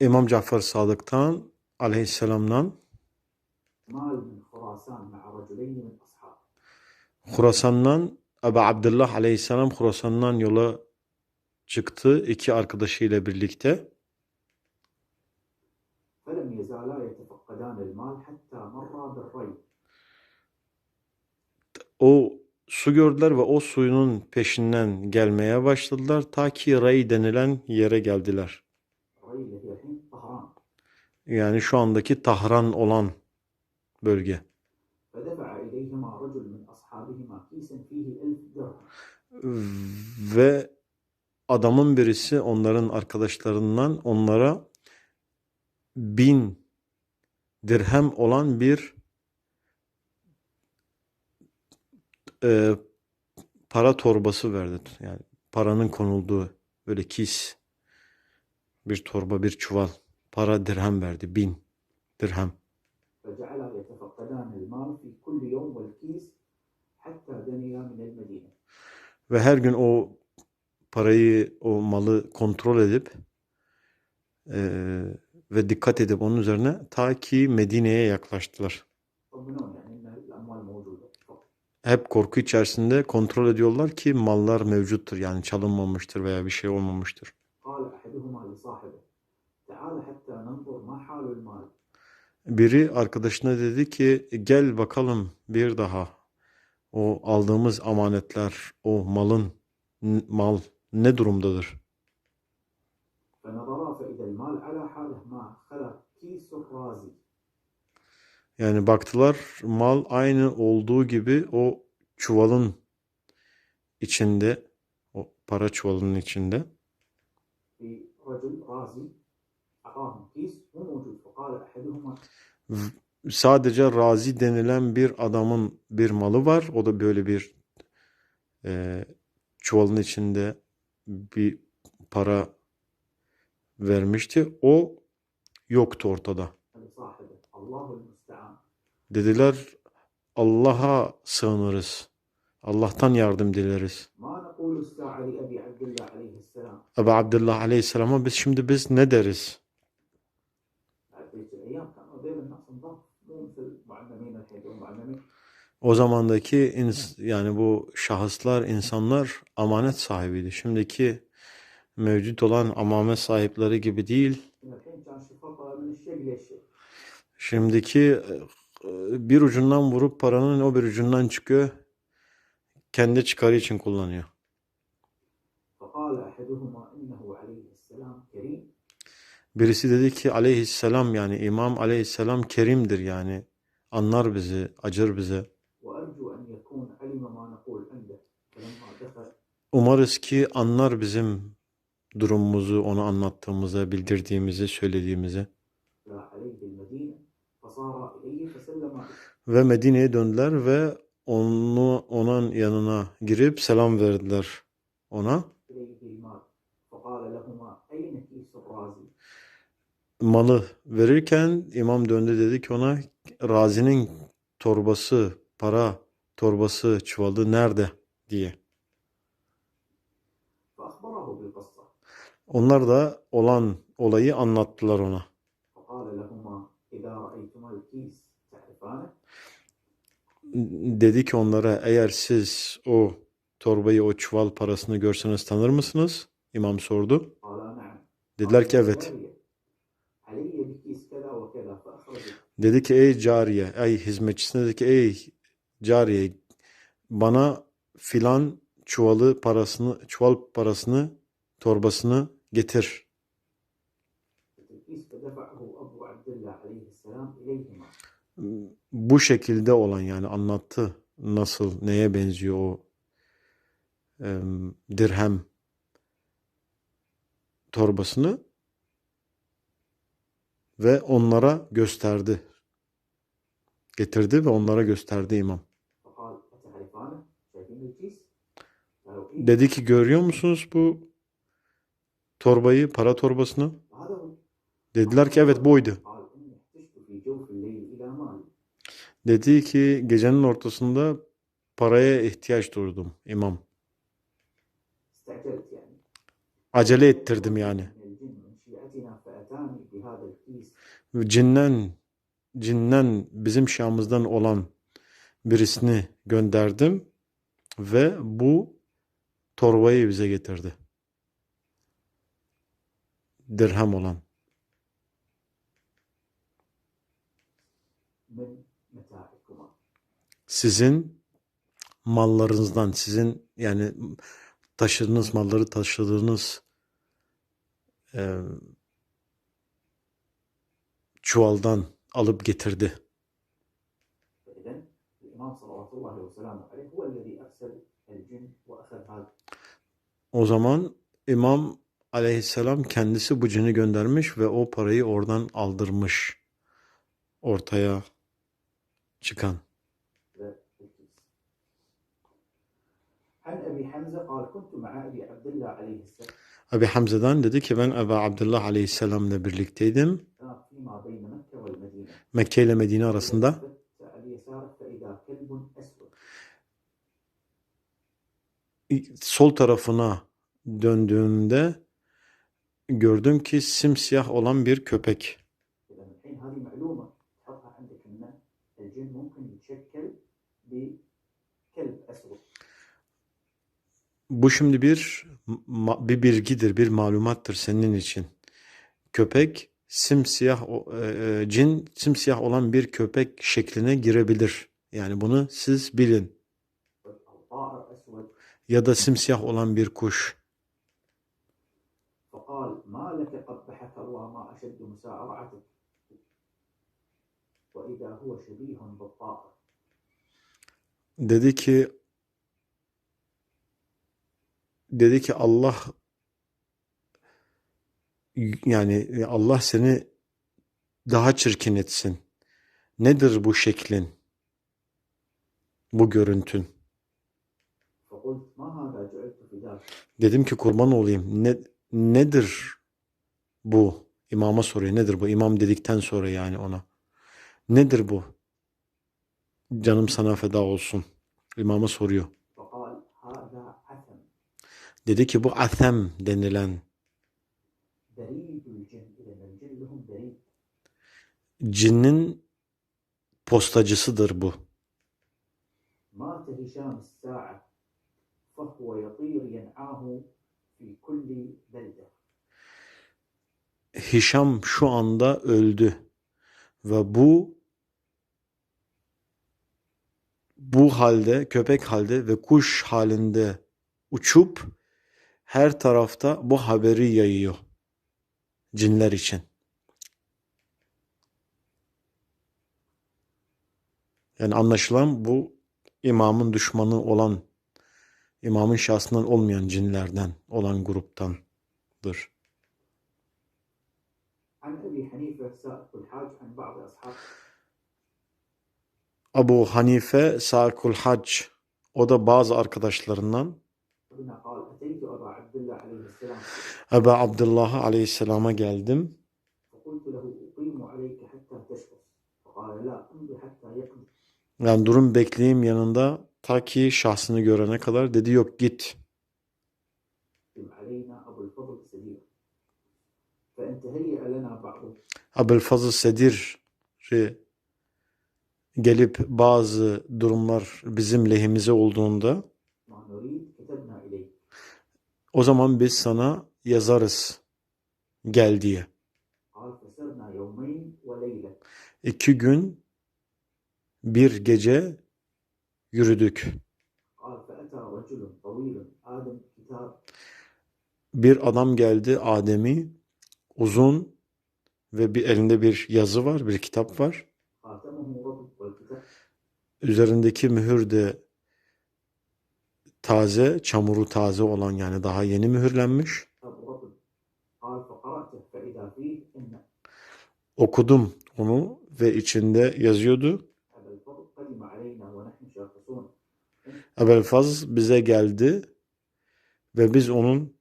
İmam Cafer Sadık'tan aleyhisselamdan Khurasan'dan Ebu Abdullah aleyhisselam Khurasan'dan yola çıktı iki arkadaşıyla birlikte. O su gördüler ve o suyunun peşinden gelmeye başladılar ta ki Rey denilen yere geldiler. Rey yani şu andaki Tahran olan bölge. Ve adamın birisi onların arkadaşlarından onlara bin dirhem olan bir e, para torbası verdi. Yani paranın konulduğu böyle kis bir torba bir çuval para dirhem verdi. Bin dirhem. Ve her gün o parayı, o malı kontrol edip e, ve dikkat edip onun üzerine ta ki Medine'ye yaklaştılar. Hep korku içerisinde kontrol ediyorlar ki mallar mevcuttur. Yani çalınmamıştır veya bir şey olmamıştır. Biri arkadaşına dedi ki gel bakalım bir daha o aldığımız amanetler, o malın mal ne durumdadır? Yani baktılar mal aynı olduğu gibi o çuvalın içinde, o para çuvalının içinde. Bir Sadece razi denilen bir adamın bir malı var. O da böyle bir e, çuvalın içinde bir para vermişti. O yoktu ortada. Dediler Allah'a sığınırız. Allah'tan yardım dileriz. Ebu Abdullah Aleyhisselam'a biz şimdi biz ne deriz? O zamandaki yani bu şahıslar, insanlar amanet sahibiydi. Şimdiki mevcut olan amamet sahipleri gibi değil. Şimdiki e, bir ucundan vurup paranın o bir ucundan çıkıyor. Kendi çıkarı için kullanıyor. Birisi dedi ki aleyhisselam yani imam aleyhisselam kerimdir yani anlar bizi, acır bize. Umarız ki anlar bizim durumumuzu, onu anlattığımızı, bildirdiğimizi, söylediğimizi. Ve Medine'ye döndüler ve onu onun yanına girip selam verdiler ona. Malı verirken imam döndü dedi ki ona Razi'nin torbası, para torbası, çuvalı nerede diye. Onlar da olan olayı anlattılar ona. Dedi ki onlara eğer siz o torbayı o çuval parasını görseniz tanır mısınız? İmam sordu. Dediler ki evet. Dedi ki ey cariye, ey hizmetçisine dedi ki ey cariye bana filan çuvalı parasını, çuval parasını, torbasını getir. Bu şekilde olan yani anlattı nasıl, neye benziyor o e, dirhem torbasını ve onlara gösterdi. Getirdi ve onlara gösterdi imam. Dedi ki görüyor musunuz bu torbayı, para torbasını. Dediler ki evet buydu. Dedi ki gecenin ortasında paraya ihtiyaç duydum imam. Acele ettirdim yani. Cinnen, cinnen bizim Şam'ımızdan olan birisini gönderdim ve bu torbayı bize getirdi dirhem olan. Sizin mallarınızdan, sizin yani taşıdığınız malları taşıdığınız e, çuvaldan alıp getirdi. O zaman İmam aleyhisselam kendisi bu cini göndermiş ve o parayı oradan aldırmış ortaya çıkan. Abi Hamza'dan dedi ki ben Ebu Abdullah aleyhisselamla birlikteydim. Mekke ile Medine arasında. Sol tarafına döndüğümde gördüm ki simsiyah olan bir köpek. Bu şimdi bir bir bilgidir, bir malumattır senin için. Köpek simsiyah e, e, cin simsiyah olan bir köpek şekline girebilir. Yani bunu siz bilin. Ya da simsiyah olan bir kuş. أشد مسارعتك وإذا هو شبيه بالطائر Dedi ki dedi ki Allah yani Allah seni daha çirkin etsin. Nedir bu şeklin? Bu görüntün? فقلت ما هذا جعلت فداك Dedim ki kurban olayım. Ne, nedir bu? İmama soruyor. Nedir bu? İmam dedikten sonra yani ona. Nedir bu? Canım sana feda olsun. İmama soruyor. فقال هذا عثم Dedi ki bu athem denilen بريد الجن إذا الجن لهم بريد cinnin postacısıdır bu. مات هشام الساعة فهو يطير ينعاه في كل بلدة Hişam şu anda öldü ve bu bu halde köpek halde ve kuş halinde uçup her tarafta bu haberi yayıyor cinler için. Yani anlaşılan bu imamın düşmanı olan imamın şahsından olmayan cinlerden olan gruptandır. عن أبي حنيفة سائق الحاج عن بعض أصحاب Abu Hanife Sakul Hac o da bazı arkadaşlarından ابن قال أتيت أبا عبد الله عليه السلام Ebu Abdullah Aleyhisselam'a geldim. فقلت له أقيم عليك حتى تشخص فقال لا امضي حتى يقضي Yani durum bekleyeyim yanında ta ki şahsını görene kadar dedi yok git. قم Abel Abülfazıl Sedir'i gelip bazı durumlar bizim lehimize olduğunda o zaman biz sana yazarız gel diye. İki gün bir gece yürüdük. Bir adam geldi Adem'i uzun ve bir elinde bir yazı var, bir kitap var. Üzerindeki mühür de taze, çamuru taze olan yani daha yeni mühürlenmiş. Okudum onu ve içinde yazıyordu. Ebel Faz bize geldi ve biz onun